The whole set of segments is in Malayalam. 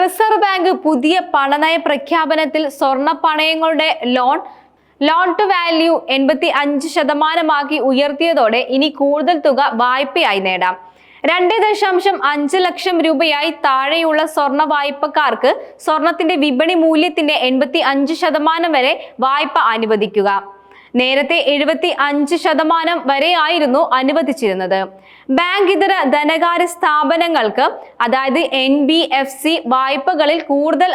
റിസർവ് ബാങ്ക് പുതിയ പണനയ പ്രഖ്യാപനത്തിൽ സ്വർണ പണയങ്ങളുടെ ലോൺ ലോൺ ടു വാല്യൂ എൺപത്തി അഞ്ച് ശതമാനമാക്കി ഉയർത്തിയതോടെ ഇനി കൂടുതൽ തുക വായ്പയായി നേടാം. രണ്ട് ദശാംശം അഞ്ച് ലക്ഷം രൂപയായി താഴെയുള്ള സ്വർണ വായ്പക്കാർക്ക് സ്വർണത്തിന്റെ വിപണി മൂല്യത്തിന്റെ എൺപത്തി അഞ്ച് ശതമാനം വരെ വായ്പ അനുവദിക്കുക. നേരത്തെ എഴുപത്തി അഞ്ച് ശതമാനം വരെയായിരുന്നു അനുവദിച്ചിരുന്നത്. ബാങ്ക് ഇതര ധനകാര്യ സ്ഥാപനങ്ങൾക്ക് അതായത് എൻ ബി എഫ് സി വായ്പകളിൽ കൂടുതൽ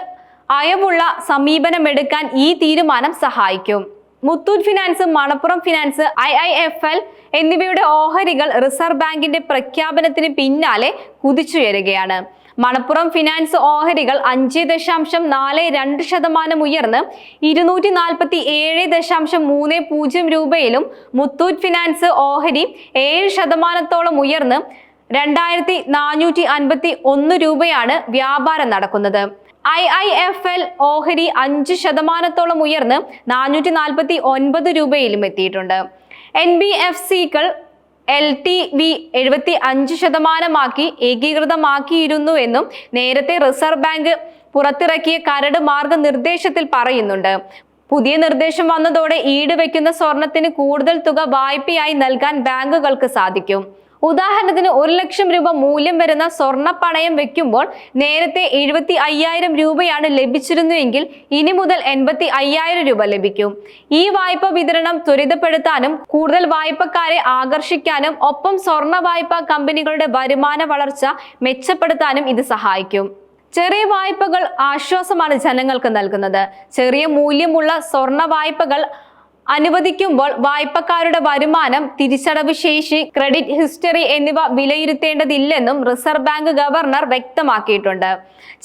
അയവുള്ള സമീപനമെടുക്കാൻ ഈ തീരുമാനം സഹായിക്കും. Muthoot finance Manappuram finance I I F L എന്നിവയുടെ ഓഹരികൾ റിസർവ് ബാങ്കിന്റെ പ്രഖ്യാപനത്തിന് പിന്നാലെ കുതിച്ചുയരുകയാണ്. മണപ്പുറം ഫിനാൻസ് ഓഹരികൾ അഞ്ച് ദശാംശം നാല് രണ്ട് ശതമാനം ഉയർന്ന് ഇരുന്നൂറ്റി നാൽപ്പത്തി ഏഴ് ദശാംശം മൂന്ന് പൂജ്യം രൂപയിലും മുത്തൂറ്റ് ഫിനാൻസ് ഓഹരി ഏഴ് ശതമാനത്തോളം ഉയർന്ന് രണ്ടായിരത്തി നാനൂറ്റി അൻപത്തി ഒന്ന് രൂപയാണ് വ്യാപാരം നടക്കുന്നത്. ഐ ഐ എഫ് എൽ ഓഹരി അഞ്ച് ശതമാനത്തോളം ഉയർന്ന് നാനൂറ്റി നാൽപ്പത്തി ഒൻപത് രൂപയിലും എത്തിയിട്ടുണ്ട്. എൻ ബി എഫ് സികൾ എൽ ടി വി എഴുപത്തി അഞ്ച് ശതമാനമാക്കി ഏകീകൃതമാക്കിയിരുന്നു എന്നും നേരത്തെ റിസർവ് ബാങ്ക് പുറത്തിറക്കിയ കരട് മാർഗനിർദ്ദേശത്തിൽ പറയുന്നുണ്ട്. പുതിയ നിർദ്ദേശം വന്നതോടെ ഈട് വെക്കുന്ന സ്വർണത്തിന് കൂടുതൽ തുക വായ്പയായി നൽകാൻ ബാങ്കുകൾക്ക് സാധിക്കും. ഉദാഹരണത്തിന് ഒരു ലക്ഷം രൂപ മൂല്യം വരുന്ന സ്വർണ പണയം വെക്കുമ്പോൾ നേരത്തെ എഴുപത്തി അയ്യായിരം രൂപയാണ് ലഭിച്ചിരുന്നുവെങ്കിൽ ഇനി മുതൽ എൺപത്തി അയ്യായിരം രൂപ ലഭിക്കും. ഈ വായ്പ വിതരണം ത്വരിതപ്പെടുത്താനും കൂടുതൽ വായ്പക്കാരെ ആകർഷിക്കാനും ഒപ്പം സ്വർണ വായ്പ കമ്പനികളുടെ വരുമാന വളർച്ച മെച്ചപ്പെടുത്താനും ഇത് സഹായിക്കും. ചെറിയ വായ്പകൾ ആശ്വാസമാണ് ജനങ്ങൾക്ക് നൽകുന്നത്. ചെറിയ മൂല്യമുള്ള സ്വർണ വായ്പകൾ അനുവദിക്കുമ്പോൾ വായ്പക്കാരുടെ വരുമാനം തിരിച്ചടവ് ശേഷി ക്രെഡിറ്റ് ഹിസ്റ്ററി എന്നിവ വിലയിരുത്തേണ്ടതില്ലെന്നും റിസർവ് ബാങ്ക് ഗവർണർ വ്യക്തമാക്കിയിട്ടുണ്ട്.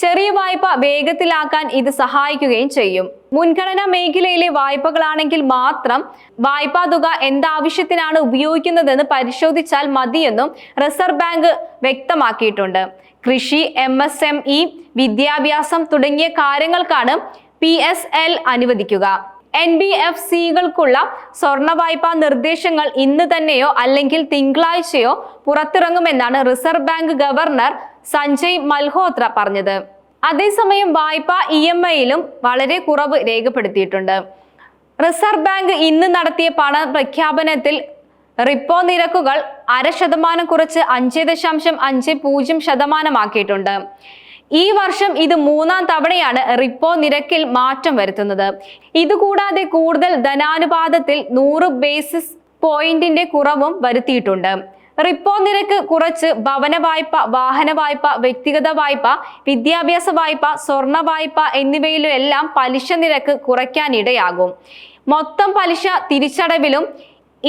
ചെറിയ വായ്പ വേഗത്തിലാക്കാൻ ഇത് സഹായിക്കുകയും ചെയ്യും. മുൻഗണനാ മേഖലയിലെ വായ്പകളാണെങ്കിൽ മാത്രം വായ്പാ തുക എന്താവശ്യത്തിനാണ് ഉപയോഗിക്കുന്നതെന്ന് പരിശോധിച്ചാൽ മതിയെന്നും റിസർവ് ബാങ്ക് വ്യക്തമാക്കിയിട്ടുണ്ട്. കൃഷി എം എസ് എം ഇ വിദ്യാഭ്യാസം തുടങ്ങിയ കാര്യങ്ങൾക്കാണ് പി എസ് എൽ അനുവദിക്കുക. എൻ ബി എഫ് സികൾക്കുള്ള സ്വർണ വായ്പാ നിർദ്ദേശങ്ങൾ ഇന്ന് തന്നെയോ അല്ലെങ്കിൽ തിങ്കളാഴ്ചയോ പുറത്തിറങ്ങുമെന്നാണ് reserve bank governor Sanjay Malhotra പറഞ്ഞത്. അതേസമയം വായ്പ ഇ എം ഐയിലും വളരെ കുറവ് രേഖപ്പെടുത്തിയിട്ടുണ്ട്. റിസർവ് ബാങ്ക് ഇന്ന് നടത്തിയ പണ പ്രഖ്യാപനത്തിൽ റിപ്പോ നിരക്കുകൾ അര ശതമാനം കുറച്ച് അഞ്ച് ദശാംശം അഞ്ച് പൂജ്യം ശതമാനമാക്കിയിട്ടുണ്ട്. ഈ വർഷം ഇത് മൂന്നാം തവണയാണ് റിപ്പോ നിരക്കിൽ മാറ്റം വരുത്തുന്നത്. ഇതുകൂടാതെ കൂടുതൽ ധനാനുപാതത്തിൽ നൂറ് ബേസിസ് പോയിന്റിന്റെ കുറവും വരുത്തിയിട്ടുണ്ട്. റിപ്പോ നിരക്ക് കുറച്ച് ഭവന വായ്പ വാഹന വായ്പ വ്യക്തിഗത വായ്പ വിദ്യാഭ്യാസ വായ്പ സ്വർണ വായ്പ എന്നിവയിലെല്ലാം പലിശ നിരക്ക് കുറയ്ക്കാനിടയാകും. മൊത്തം പലിശ തിരിച്ചടവിലും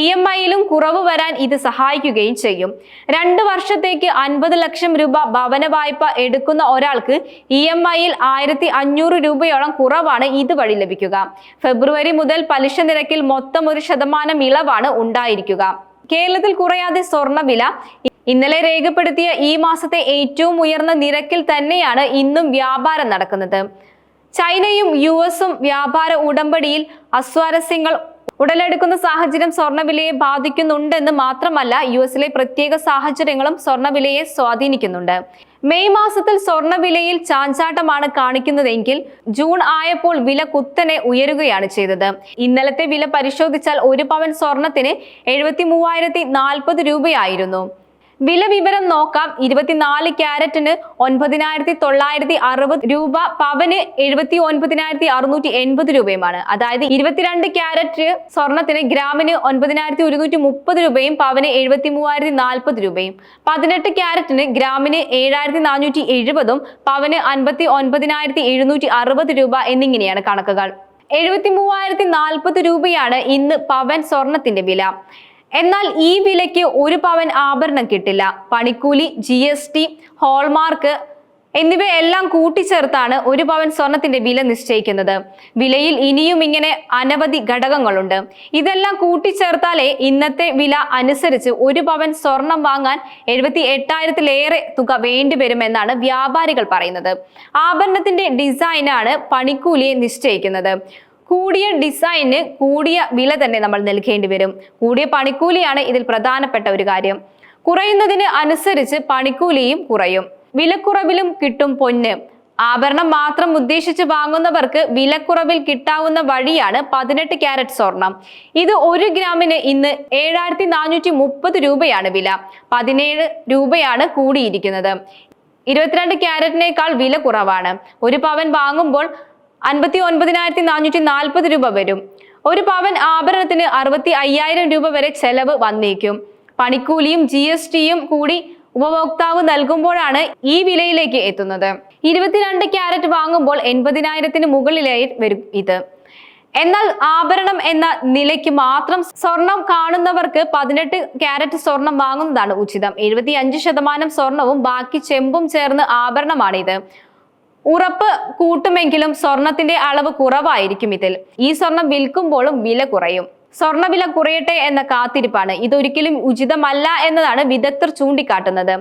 ഇ എം ഐയിലും കുറവ് വരാൻ ഇത് സഹായിക്കുകയും ചെയ്യും. രണ്ട് വർഷത്തേക്ക് അൻപത് ലക്ഷം രൂപ ഭവന വായ്പ എടുക്കുന്ന ഒരാൾക്ക് ഇ എം ഐയിൽ ആയിരത്തി അഞ്ഞൂറ് രൂപയോളം കുറവാണ് ഇതുവഴി ലഭിക്കുക. ഫെബ്രുവരി മുതൽ പലിശ നിരക്കിൽ മൊത്തം ഒരു ശതമാനം ഇളവാണ് ഉണ്ടായിരിക്കുക. കേരളത്തിൽ കുറയാതെ സ്വർണവില ഇന്നലെ രേഖപ്പെടുത്തിയ ഈ മാസത്തെ ഏറ്റവും ഉയർന്ന നിരക്കിൽ തന്നെയാണ് ഇന്നും വ്യാപാരം നടക്കുന്നത്. ചൈനയും യു എസും വ്യാപാര ഉടമ്പടിയിൽ അസ്വാരസ്യങ്ങൾ ഉടലെടുക്കുന്ന സാഹചര്യം സ്വർണവിലയെ ബാധിക്കുന്നുണ്ടെന്ന് മാത്രമല്ല യു എസിലെ പ്രത്യേക സാഹചര്യങ്ങളും സ്വർണവിലയെ സ്വാധീനിക്കുന്നുണ്ട്. മെയ് മാസത്തിൽ സ്വർണവിലയിൽ ചാഞ്ചാട്ടമാണ് കാണിക്കുന്നതെങ്കിൽ ജൂൺ ആയപ്പോൾ വില കുത്തനെ ഉയരുകയാണ് ചെയ്തത്. ഇന്നലത്തെ വില പരിശോധിച്ചാൽ ഒരു പവൻ സ്വർണത്തിന് എഴുപത്തി മൂവായിരത്തി നാൽപ്പത് രൂപയായിരുന്നു. വില വിവരം നോക്കാം. ഇരുപത്തിനാല് ക്യാരറ്റിന് ഒൻപതിനായിരത്തി തൊള്ളായിരത്തി അറുപത് രൂപ പവന് എഴുപത്തി ഒൻപതിനായിരത്തി അറുന്നൂറ്റി എൺപത് രൂപയുമാണ്. അതായത് ഇരുപത്തിരണ്ട് ക്യാരറ്റ് സ്വർണത്തിന് ഗ്രാമിന് ഒൻപതിനായിരത്തി ഒരുന്നൂറ്റി മുപ്പത് രൂപയും പവന് എഴുപത്തി മൂവായിരത്തി നാൽപ്പത് രൂപയും. പതിനെട്ട് ക്യാരറ്റിന് ഗ്രാമിന് ഏഴായിരത്തി നാനൂറ്റി എഴുപതും പവന് അൻപത്തി ഒൻപതിനായിരത്തി എഴുന്നൂറ്റി അറുപത് രൂപ എന്നിങ്ങനെയാണ് കണക്കുകൾ. എഴുപത്തി മൂവായിരത്തി നാൽപ്പത് രൂപയാണ് ഇന്ന് പവൻ സ്വർണത്തിന്റെ വില. എന്നാൽ ഈ വിലയ്ക്ക് ഒരു പവൻ ആഭരണം കിട്ടില്ല. പണിക്കൂലി ജി എസ് ടി ഹോൾമാർക്ക് എന്നിവയെല്ലാം കൂട്ടിച്ചേർത്താണ് ഒരു പവൻ സ്വർണത്തിന്റെ വില നിശ്ചയിക്കുന്നത്. വിലയിൽ ഇനിയും ഇങ്ങനെ അനവധി ഘടകങ്ങളുണ്ട്. ഇതെല്ലാം കൂട്ടിച്ചേർത്താലേ ഇന്നത്തെ വില അനുസരിച്ച് ഒരു പവൻ സ്വർണം വാങ്ങാൻ എഴുപത്തി എട്ടായിരത്തിലേറെ തുക വേണ്ടിവരുമെന്നാണ് വ്യാപാരികൾ പറയുന്നത്. ആഭരണത്തിന്റെ ഡിസൈനാണ് പണിക്കൂലിയെ നിശ്ചയിക്കുന്നത്. കൂടിയ ഡിസൈന് കൂടിയ വില തന്നെ നമ്മൾ നൽകേണ്ടി വരും. കൂടിയ പണിക്കൂലിയാണ് ഇതിൽ പ്രധാനപ്പെട്ട ഒരു കാര്യം. കുറയുന്നതിന് അനുസരിച്ച് പണിക്കൂലിയും കുറയും. വിലക്കുറവിലും കിട്ടും പൊന്ന്. ആഭരണം മാത്രം ഉദ്ദേശിച്ച് വാങ്ങുന്നവർക്ക് വിലക്കുറവിൽ കിട്ടാവുന്ന വഴിയാണ് പതിനെട്ട് ക്യാരറ്റ് സ്വർണം. ഇത് ഒരു ഗ്രാമിന് ഇന്ന് ഏഴായിരത്തി നാനൂറ്റി മുപ്പത് രൂപയാണ് വില. പതിനേഴ് രൂപയാണ് കൂടിയിരിക്കുന്നത്. ഇരുപത്തിരണ്ട് ക്യാരറ്റിനേക്കാൾ വില കുറവാണ്. ഒരു പവൻ വാങ്ങുമ്പോൾ അൻപത്തി ഒൻപതിനായിരത്തി നാനൂറ്റി നാൽപ്പത് രൂപ വരും. ഒരു പവൻ ആഭരണത്തിന് അറുപത്തി അയ്യായിരം രൂപ വരെ ചെലവ് വന്നേക്കും. പണിക്കൂലിയും ജി എസ് ടിയും കൂടി ഉപഭോക്താവ് നൽകുമ്പോഴാണ് ഈ വിലയിലേക്ക് എത്തുന്നത്. ഇരുപത്തിരണ്ട് ക്യാരറ്റ് വാങ്ങുമ്പോൾ എൺപതിനായിരത്തിന് മുകളിലായി വരും ഇത്. എന്നാൽ ആഭരണം എന്ന നിലയ്ക്ക് മാത്രം സ്വർണം കാണുന്നവർക്ക് പതിനെട്ട് ക്യാരറ്റ് സ്വർണം വാങ്ങുന്നതാണ് ഉചിതം. എഴുപത്തി അഞ്ച് ശതമാനം സ്വർണവും ബാക്കി ചെമ്പും ചേർന്ന് ആഭരണമാണിത്. ഉറപ്പ് കൂട്ടുമെങ്കിലും സ്വർണത്തിന്റെ അളവ് കുറവായിരിക്കും ഇതിൽ. ഈ സ്വർണം വിൽക്കുമ്പോഴും വില കുറയും. സ്വർണവില കുറയട്ടെ എന്ന കാത്തിരിപ്പാണ് ഇതൊരിക്കലും ഉചിതമല്ല എന്നതാണ് വിദഗ്ധർ ചൂണ്ടിക്കാട്ടുന്നത്.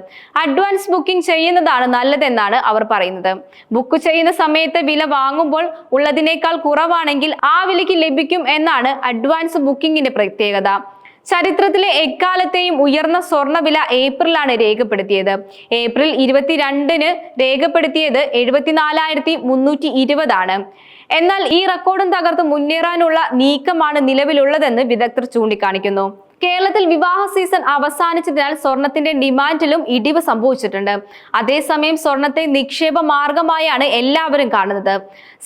അഡ്വാൻസ് ബുക്കിംഗ് ചെയ്യുന്നതാണ് നല്ലതെന്നാണ് അവർ പറയുന്നത്. ബുക്ക് ചെയ്യുന്ന സമയത്ത് വില വാങ്ങുമ്പോൾ ഉള്ളതിനേക്കാൾ കുറവാണെങ്കിൽ ആ വിലയ്ക്ക് ലഭിക്കും എന്നാണ് അഡ്വാൻസ് ബുക്കിംഗിന്റെ പ്രത്യേകത. ചരിത്രത്തിലെ എക്കാലത്തെയും ഉയർന്ന സ്വർണവില ഏപ്രിലാണ് രേഖപ്പെടുത്തിയത്. ഏപ്രിൽ ഇരുപത്തിരണ്ടിന് രേഖപ്പെടുത്തിയത് എഴുപത്തിനാലായിരത്തി മുന്നൂറ്റി ഇരുപതാണ് എന്നാൽ ഈ റെക്കോർഡും തകർത്ത് മുന്നേറാനുള്ള നീക്കമാണ് നിലവിലുള്ളതെന്ന് വിദഗ്ധർ ചൂണ്ടിക്കാണിക്കുന്നു. കേരളത്തിൽ വിവാഹ സീസൺ അവസാനിച്ചതിനാൽ സ്വർണത്തിന്റെ ഡിമാൻഡിലും ഇടിവ് സംഭവിച്ചിട്ടുണ്ട്. അതേസമയം സ്വർണത്തെ നിക്ഷേപ മാർഗമായാണ് എല്ലാവരും കാണുന്നത്.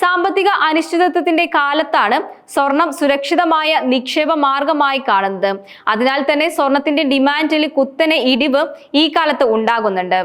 സാമ്പത്തിക അനിശ്ചിതത്വത്തിന്റെ കാലത്താണ് സ്വർണം സുരക്ഷിതമായ നിക്ഷേപ മാർഗമായി കാണുന്നത്. അതിനാൽ തന്നെ സ്വർണത്തിന്റെ ഡിമാൻഡിൽ കുത്തനെ ഇടിവ് ഈ കാലത്ത് ഉണ്ടാകുന്നുണ്ട്.